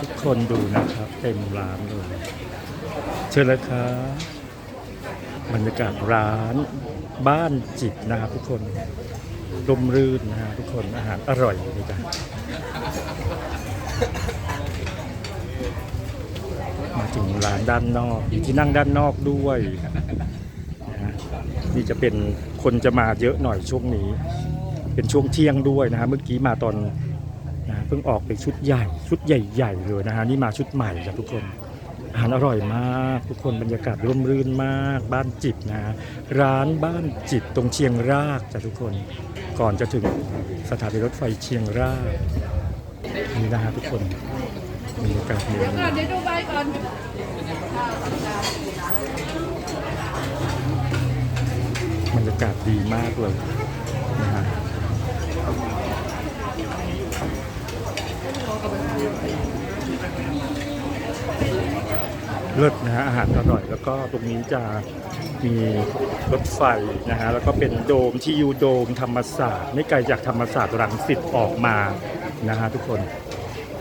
ทุกคนดูนะครับ เต็มร้านเลย เชิญเลยครับบรรยากาศร้านบ้านจิตนะครับทุกคนร่มรื่นนะฮะทุกคนอาหารอร่อยเลยจ้ะมาถึงร้านด้านนอกมีที่นั่งด้านนอกด้วยนะนี่จะเป็นคนจะมาเยอะหน่อยช่วงนี้ เป็นช่วงเที่ยงด้วยนะฮะเมื่อกี้มาตอน นะเพิ่งออกเป็นชุดใหญ่ ชุดใหญ่ ๆ เลยนะฮะนี่มาชุดใหม่จ้ะทุกคนอาหารอร่อยมากทุกคนบรรยากาศร่มรื่นมาก บ้านจิตนะฮะร้านบ้านจิตตรงเชียงรากจ้ะทุกคนก่อนจะถึงสถานีรถไฟเชียงรากนี่นะฮะทุกคนบรรยากาศเมืองก่อนเดี๋ยวดูใบก่อนบรรยากาศดีมากเลยนะฮะ เลิศนะฮะอาหารอร่อยแล้วก็ตรงนี้จะมีรถไฟนะฮะแล้วก็เป็นโดมที่ยูโดมธรรมศาสตร์ ไม่ไกลจากธรรมศาสตร์รังสิตออกมานะฮะทุกคน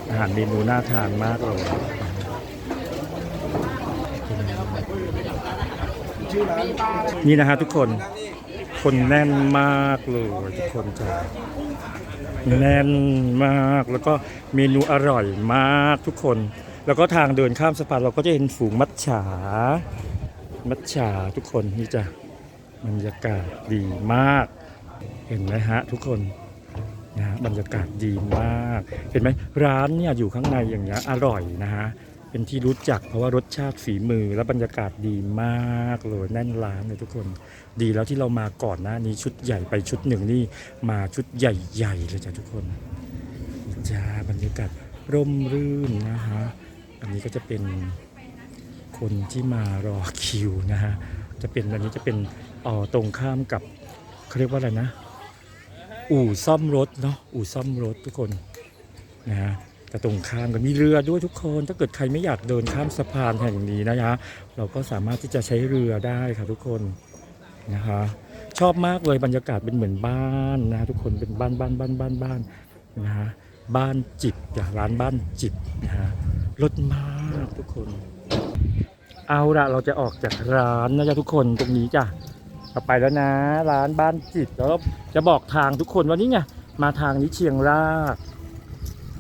อาหารเมนูน่าทานมากเลยนี่นะฮะทุกคนคนแน่นมากเลยทุกคนจ้ะ แน่นมากแล้วก็เมนูอร่อยมากทุกคน แล้วก็ทางเดินข้ามสะพานเราก็จะเห็นฝูงมัดฉา มัดฉาทุกคนนี่จ้ะบรรยากาศดีมาก เห็นไหมฮะทุกคนนะฮะบรรยากาศดีมาก เห็นไหมร้านเนี่ยอยู่ข้างในอย่างเงี้ยอร่อยนะฮะ เป็นที่รู้จักเพราะว่ารสชาติฝีมือและบรรยากาศดีมากเลยแน่นร้านเลยทุกคน ดีแล้วที่เรามาก่อนหน้านี้ชุดใหญ่ไปชุดหนึ่งนี่มาชุดใหญ่ๆเลยจ้ะทุกคนจ้าบรรยากาศร่มรื่นนะฮะอันนี้ก็จะเป็นคนที่มารอคิวนะฮะจะเป็นอันนี้จะเป็นอ่อตรงข้ามกับเขาเรียกว่าอะไรนะ อู่ซ่อมรถเนาะอู่ซ่อมรถทุกคนนะฮะ แต่ตรงข้ามก็มีเรือด้วยทุกคน ถ้าเกิดใครไม่อยากเดินข้ามสะพานแห่งนี้นะฮะเราก็สามารถที่จะใช้เรือได้ค่ะทุกคนนะคะ ชอบมากเลยบรรยากาศเป็นเหมือนบ้านนะทุกคนเป็นบ้านบ้านบ้านบ้านบ้านนะฮะบ้านจิตอย่างร้านบ้านจิตนะฮะรถมากทุกคน เอาละเราจะออกจากร้านนะจ๊ะทุกคนตรงนี้จ้ะเราไปแล้วนะ ร้านบ้านจิตแล้วจะบอกทางทุกคนว่านี่ไงมาทางนี้เชียงราก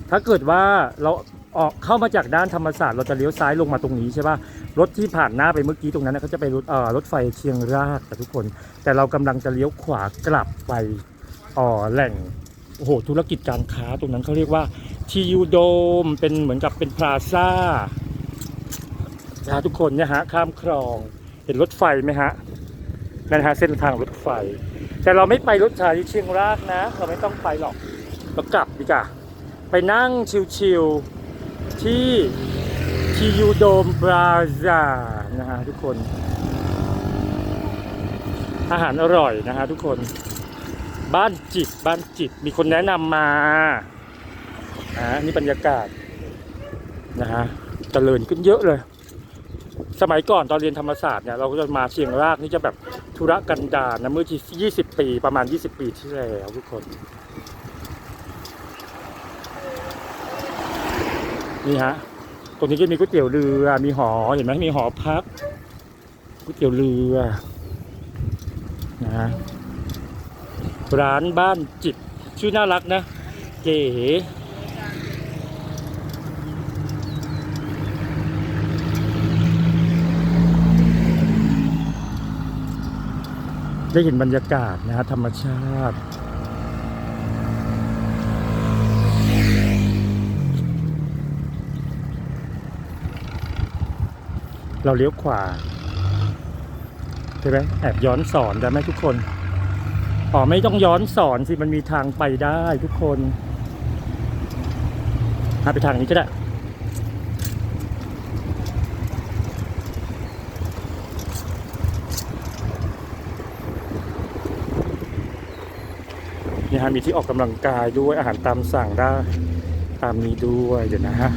ถ้าเกิดว่าเราออกเข้ามาจากด้านธรรมศาสตร์เราจะเลี้ยวซ้ายลงมาตรงนี้ใช่ป่ะรถที่ผ่านหน้าไปเมื่อกี้ตรงนั้นนะเขาจะไปรถเอ่อรถไฟเชียงรากแต่ทุกคน แต่เรากำลังจะเลี้ยวขวากลับไปอ่อแหล่งโอ้โหธุรกิจการค้าตรงนั้นเขาเรียกว่าทียูโดมเป็นเหมือนกับเป็นพลาซ่านะทุกคนเนี่ยฮะข้ามคลองเห็นรถไฟไหมฮะนั่นฮะเส้นทางรถไฟ แต่เราไม่ไปรถไฟที่เชียงรากนะ เราไม่ต้องไปหรอกเรากลับดีกว่า ไปนั่งชิลๆที่ทียูโดมบราซานะฮะทุกคน อาหารอร่อยนะฮะทุกคน บ้านจิตบ้านจิตมีคนแนะนำมาอ่านี่บรรยากาศนะฮะเจริญขึ้นเยอะเลย สมัยก่อนตอนเรียนธรรมศาสตร์เนี่ยเราก็จะมาเชียงรากนี่จะแบบธุระกันดารนะเมื่อที่20 ปีประมาณ 20 ปีที่แล้วทุกคน นี่ฮะ ตรงนี้ก็มีก๋วยเตี๋ยวเรือ มีหอ เห็นไหมมีหอพักก๋วยเตี๋ยวเรือ นะฮะร้านบ้านจิต ชื่อน่ารักนะ เก๋ได้เห็นบรรยากาศนะฮะธรรมชาติ เราเลี้ยวขวาใช่ไหมแอบย้อนสอนได้ไหมทุกคนอ๋อไม่ต้องย้อนสอนสิมันมีทางไปได้ทุกคนหาไปทางนี้ก็ได้นี่ฮะมีที่ออกกำลังกายด้วยอาหารตามสั่งได้ ตามนี้ด้วยเดี๋ยวนะฮะ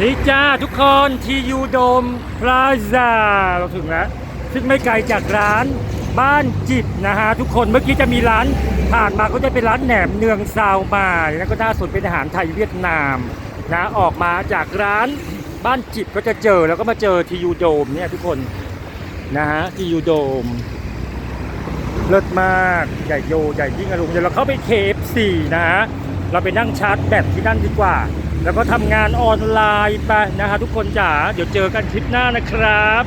นี่จ้าทุกคนทียูโดมพลาซ่าเราถึงแล้วซึ่งไม่ไกลจากร้านบ้านจิตนะฮะทุกคนเมื่อกี้จะมีร้านผ่านมาก็จะเป็นร้านแหนมเนืองซาวมาแล้วก็น่าสนเป็นอาหารไทยเวียดนามนะออกมาจากร้านบ้านจิบก็จะเจอแล้วก็มาเจอทียูโดมเนี่ยทุกคนนะฮะทียูโดมเลิศมากใหญ่โยใหญ่ยิ่งอรุณเดี๋ยวเราเข้าไปเคฟสี่นะฮะเราไปนั่งชาร์จแบตที่นั่นดีกว่า แล้วก็ทำงานออนไลน์ไปนะฮะทุกคนจ๋าเดี๋ยวเจอกันคลิปหน้านะครับ